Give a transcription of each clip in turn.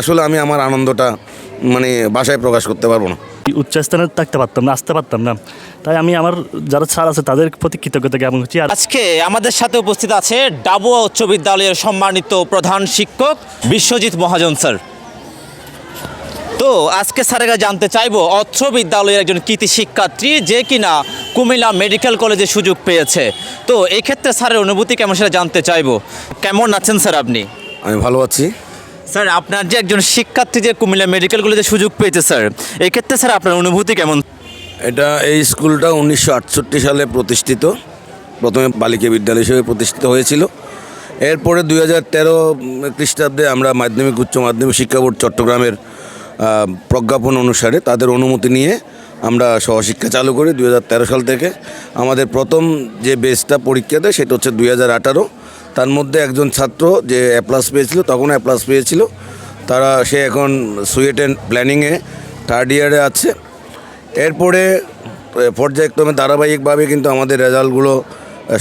আসলে আমি আমার আনন্দটা মানে ভাষায় প্রকাশ করতে পারব না। উচ্চস্থানে থাকতে পারতাম না আসতে পারতাম না। তাই আমি আমার যারা ছাড় আছে তাদের প্রতি কৃতজ্ঞতা জ্ঞাপন করছি। আর আজকে আমাদের সাথে উপস্থিত আছে ডাবুয়া উচ্চ বিদ্যালয়ের সম্মানিত প্রধান শিক্ষক বিশ্বজিৎ মহাজন স্যার। তো আজকে স্যারের কাছে জানতে চাইব অত্র বিদ্যালয়ের একজন কৃতি শিক্ষার্থী যে কিনা কুমিল্লা মেডিকেল কলেজে সুযোগ পেয়েছে। তো এক্ষেত্রে স্যারের অনুভূতি কেমন সেটা জানতে চাইব। কেমন আছেন স্যার আপনি? আমি ভালো আছি। স্যার, আপনার যে একজন শিক্ষার্থী যে কুমিল্লা মেডিকেল কলেজে সুযোগ পেয়েছে, স্যার এই ক্ষেত্রে স্যার, আপনার অনুভূতি কেমন? এটা এই স্কুলটা উনিশশো আটষট্টি সালে প্রতিষ্ঠিত। প্রথমে বালিকা বিদ্যালয় হিসেবে প্রতিষ্ঠিত হয়েছিল। এরপরে দুই হাজার তেরো খ্রিস্টাব্দে আমরা মাধ্যমিক, উচ্চ মাধ্যমিক শিক্ষা বোর্ড চট্টগ্রামের প্রজ্ঞাপন অনুসারে তাদের অনুমতি নিয়ে আমরা সহশিক্ষা চালু করি। দুই হাজার তেরো সাল থেকে আমাদের প্রথম যে বেসটা পরীক্ষা দেয়, সেটা হচ্ছে দুই হাজার আঠারো। তার মধ্যে একজন ছাত্র যে অ্যাপ্লাস প্লাস পেয়েছিল, তখন এ প্লাস পেয়েছিল। তারা, সে এখন সুয়েটেন প্ল্যানিংয়ে থার্ড ইয়ারে আছে। এরপরে পর্যায়ক্রমে ধারাবাহিকভাবে কিন্তু আমাদের রেজাল্টগুলো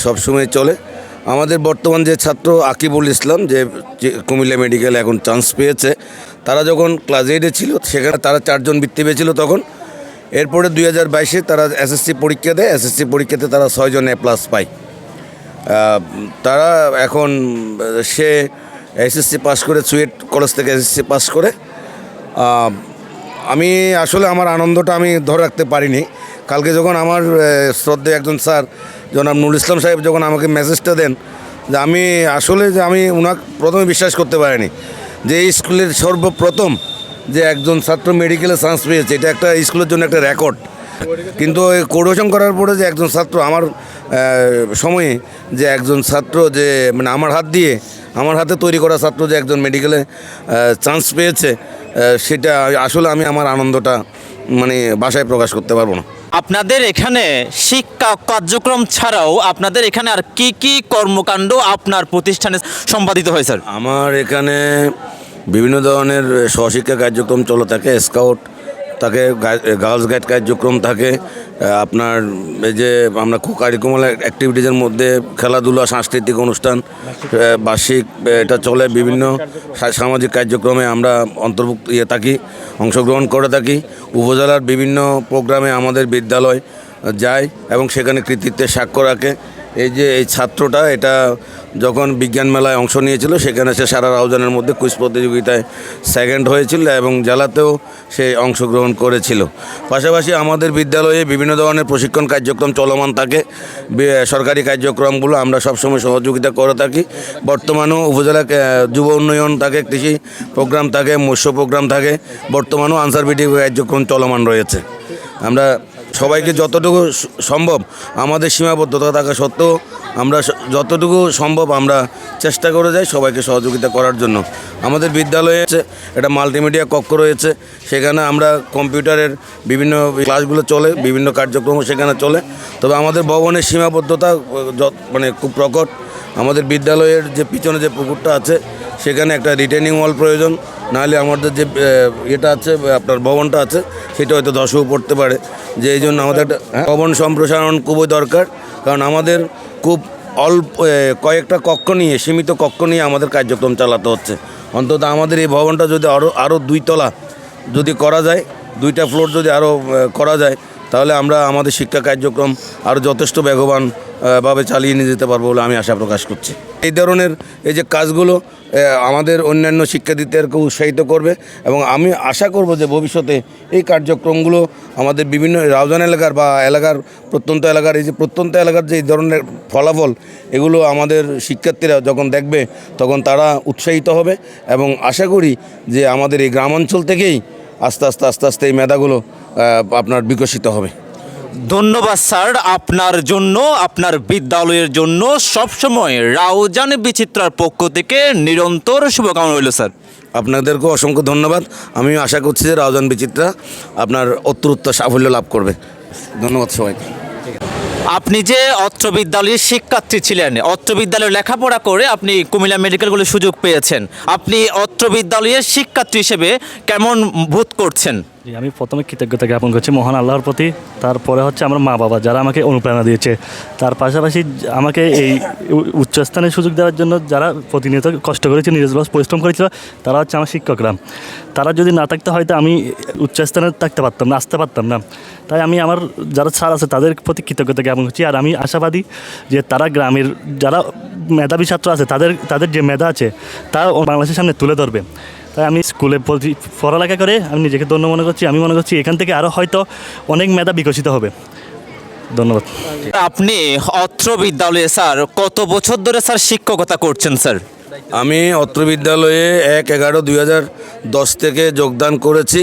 সবসময় চলে। আমাদের বর্তমান যে ছাত্র আকিবুল ইসলাম, যে কুমিল্লা মেডিকেল এখন চান্স পেয়েছে, তারা যখন ক্লাস এইটে ছিল, সেখানে তারা চারজন বৃত্তি পেয়েছিল তখন। এরপরে দুই হাজার বাইশে তারা এসএসসি পরীক্ষা দেয় এসএসসি পরীক্ষাতে তারা ছয়জন এ প্লাস পায়। তারা এখন সে এসএসসি পাস করে সুয়েট কলেজ থেকে এসএসসি পাস করে। আমি আসলে আমার আনন্দটা আমি ধরে রাখতে পারিনি। কালকে যখন আমার আহ, শ্রদ্ধেয় একজন স্যার জনাব নুরুল ইসলাম সাহেব যখন আমাকে মেসেজটা দেন যে আমি আসলে যে আমি ওনাকে প্রথমে বিশ্বাস করতে পারিনি যে এই স্কুলের সর্বপ্রথম যে একজন ছাত্র মেডিকেলে চান্স পেয়েছে এটা একটা স্কুলের জন্য একটা রেকর্ড কিন্তু ওই কোর্ডোশন করার পরে যে একজন ছাত্র আমার সময়ে যে একজন ছাত্র যে মানে আমার হাত দিয়ে আমার হাতে তৈরি করা ছাত্র যে একজন মেডিকেলে চান্স পেয়েছে সেটা আসলে আমি আমার আনন্দটা মানে বাসায় প্রকাশ করতে পারব না। আপনাদের এখানে শিক্ষা কার্যক্রম ছাড়াও আপনাদের এখানে আর কি কি কর্মকাণ্ড আপনার প্রতিষ্ঠানে সম্পাদিত হয় স্যার? আমার এখানে বিভিন্ন ধরনের সহশিক্ষা কার্যক্রম চলে থাকে স্কাউট থাকে গার্লস গাইড কার্যক্রম থাকে। আপনার এই যে আমরা কো কারিকুমাল অ্যাক্টিভিটিজের মধ্যে খেলাধুলা সাংস্কৃতিক অনুষ্ঠান বার্ষিক। এটা চলে বিভিন্ন সামাজিক কার্যক্রমে আমরা অন্তর্ভুক্ত ইয়ে থাকি অংশগ্রহণ করে থাকি। উপজেলার বিভিন্ন প্রোগ্রামে আমাদের বিদ্যালয় যায় এবং সেখানে কৃতিত্বের স্বাক্ষর রাখে। এই যে এই ছাত্রটা, এটা যখন বিজ্ঞান মেলায় অংশ নিয়েছিল, সেখানে সে সারা রাউজানের মধ্যে কুইজ প্রতিযোগিতায় সেকেন্ড হয়েছিল এবং জেলাতেও সে অংশগ্রহণ করেছিল। পাশাপাশি আমাদের বিদ্যালয়ে বিভিন্ন ধরনের প্রশিক্ষণ কার্যক্রম চলমান থাকে। সরকারি কার্যক্রমগুলো আমরা সবসময় সহযোগিতা করে থাকি। বর্তমানেও উপজেলা যুব উন্নয়ন থাকে, কৃষি প্রোগ্রাম থাকে, মৎস্য প্রোগ্রাম থাকে। বর্তমানেও আনসার বিটি কার্যক্রম চলমান রয়েছে। আমরা সবাইকে যতটুকু সম্ভব আমাদের সীমাবদ্ধতা থাকা সত্ত্বেও আমরা যতটুকু সম্ভব আমরা চেষ্টা করে যাই সবাইকে সহযোগিতা করার জন্য। আমাদের বিদ্যালয়ে একটা মাল্টিমিডিয়া কক্ষ রয়েছে, সেখানে আমরা কম্পিউটারের বিভিন্ন ক্লাসগুলো চলে, বিভিন্ন কার্যক্রম সেখানে চলে। তবে আমাদের ভবনের সীমাবদ্ধতা মানে খুব প্রকট। আমাদের বিদ্যালয়ের যে পিছনে যে পুকুরটা আছে, সেখানে একটা রিটেনিং ওয়াল প্রয়োজন। নাহলে আমাদের যে এটা আছে আপনার ভবনটা আছে সেটা হয়তো দশও পড়তে পারে। যে এই জন্য আমাদের একটা হ্যাঁ, ভবন সম্প্রসারণ খুবই দরকার। কারণ আমাদের খুব অল্প কয়েকটা কক্ষ নিয়ে সীমিত কক্ষ নিয়ে আমাদের কার্যক্রম চালাতে হচ্ছে। অন্তত আমাদের এই ভবনটা যদি আরও আরও দুই তলা যদি করা যায় দুইটা ফ্লোর যদি আরও করা যায় তাহলে আমরা আমাদের শিক্ষা কার্যক্রম আরও যথেষ্ট বেগবান ভাবে চালিয়ে নিয়ে যেতে পারব বলে আমি আশা প্রকাশ করছি। এই ধরনের এই যে কাজগুলো আমাদের অন্যান্য শিক্ষার্থীদেরকে উৎসাহিত করবে এবং আমি আশা করব যে ভবিষ্যতে এই কার্যক্রমগুলো আমাদের বিভিন্ন রাউজান এলাকার বা এলাকার প্রত্যন্ত এলাকার, এই যে প্রত্যন্ত এলাকার যে এই ধরনের ফলাফল, এগুলো আমাদের শিক্ষার্থীরা যখন দেখবে তখন তারা উৎসাহিত হবে এবং আশা করি যে আমাদের এই গ্রামাঞ্চল থেকেই আস্তে আস্তে আস্তে আস্তে এই মেধাগুলো আপনার বিকশিত হবে। ধন্যবাদ স্যার। আপনার জন্য আপনার বিদ্যালয়ের জন্য সবসময় রাউজান বিচিত্রার পক্ষ থেকে নিরন্তর শুভকামনা রইল স্যার। আপনাদেরকেও অসংখ্য ধন্যবাদ। আমিও আশা করছি যে রাউজান বিচিত্রা আপনার অত্যুত্তর সাফল্য লাভ করবে। ধন্যবাদ সবাইকে। আপনি যে অত্র বিদ্যালয়ের শিক্ষার্থী ছিলেন অত্র বিদ্যালয়ে লেখাপড়া করে আপনি কুমিল্লা মেডিকেল কলেজে সুযোগ পেয়েছেন। আপনি অত্র বিদ্যালয়ের শিক্ষার্থী হিসেবে কেমন বোধ করছেন? জি, আমি প্রথমে কৃতজ্ঞতা জ্ঞাপন করছি মহান আল্লাহর প্রতি। তারপরে হচ্ছে আমার মা বাবা যারা আমাকে অনুপ্রেরণা দিয়েছে। তার পাশাপাশি আমাকে এই উচ্চস্থানের সুযোগ দেওয়ার জন্য যারা প্রতিনিয়ত কষ্ট করেছে নিজের পরিশ্রম করেছিল তারা হচ্ছে আমার শিক্ষকরা। তারা যদি না থাকতে হয়তো আমি উচ্চস্থানে থাকতে পারতাম না আসতে পারতাম না। তাই আমি আমার যারা স্যার আছে তাদের প্রতি কৃতজ্ঞতা জ্ঞাপন করছি। আর আমি আশাবাদী যে তারা গ্রামের যারা মেধাবী ছাত্র আছে তাদের তাদের যে মেধা আছে তা বাংলাদেশের সামনে তুলে ধরবে। তাই আমি স্কুলে বলছি, পড়ালেখা করে আমি নিজেকে ধন্য মনে করছি। আমি মনে করছি এখান থেকে আরও হয়তো অনেক মেধা বিকশিত হবে। ধন্যবাদ। আপনি অত্র বিদ্যালয়ে স্যার কত বছর ধরে স্যার শিক্ষকতা করছেন, স্যার? আমি অত্র বিদ্যালয়ে এক এগারো দুই দশ থেকে যোগদান করেছি।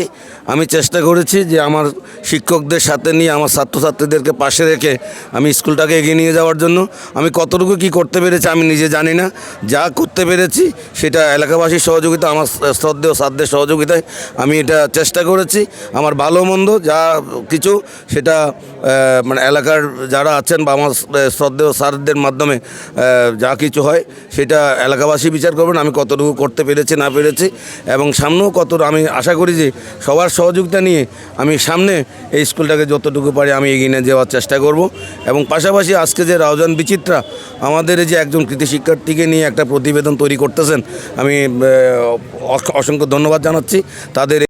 আমি চেষ্টা করেছি যে আমার শিক্ষকদের সাথে নিয়ে, আমার ছাত্রছাত্রীদেরকে পাশে রেখে আমি স্কুলটাকে এগিয়ে নিয়ে যাওয়ার জন্য। আমি কতটুকু কি করতে পেরেছি আমি নিজে জানি না। যা করতে পেরেছি সেটা এলাকাবাসীর সহযোগিতা, আমার শ্রদ্ধেয় সাধ্যের সহযোগিতায় আমি এটা চেষ্টা করেছি। আমার ভালো মন্দ যা কিছু সেটা মানে এলাকার যারা আছেন বা আমার শ্রদ্ধেয় স্যারদের মাধ্যমে যা কিছু হয় সেটা এলাকাবাসী বিচার করবেন, আমি কতটুকু করতে পেরেছি, না পেরেছি এবং সামনেও কত, আমি আশা করি যে সবার সহযোগিতা নিয়ে আমি সামনে এই স্কুলটাকে যতটুকু পারি আমি এগিয়ে নিয়ে যাওয়ার চেষ্টা করব। এবং পাশাপাশি আজকে যে রাউজান বিচিত্রা, আমাদের যে একজন কৃতি শিক্ষার্থীকে নিয়ে একটা প্রতিবেদন তৈরি করতেছেন, আমি অসংখ্য ধন্যবাদ জানাচ্ছি। তাদের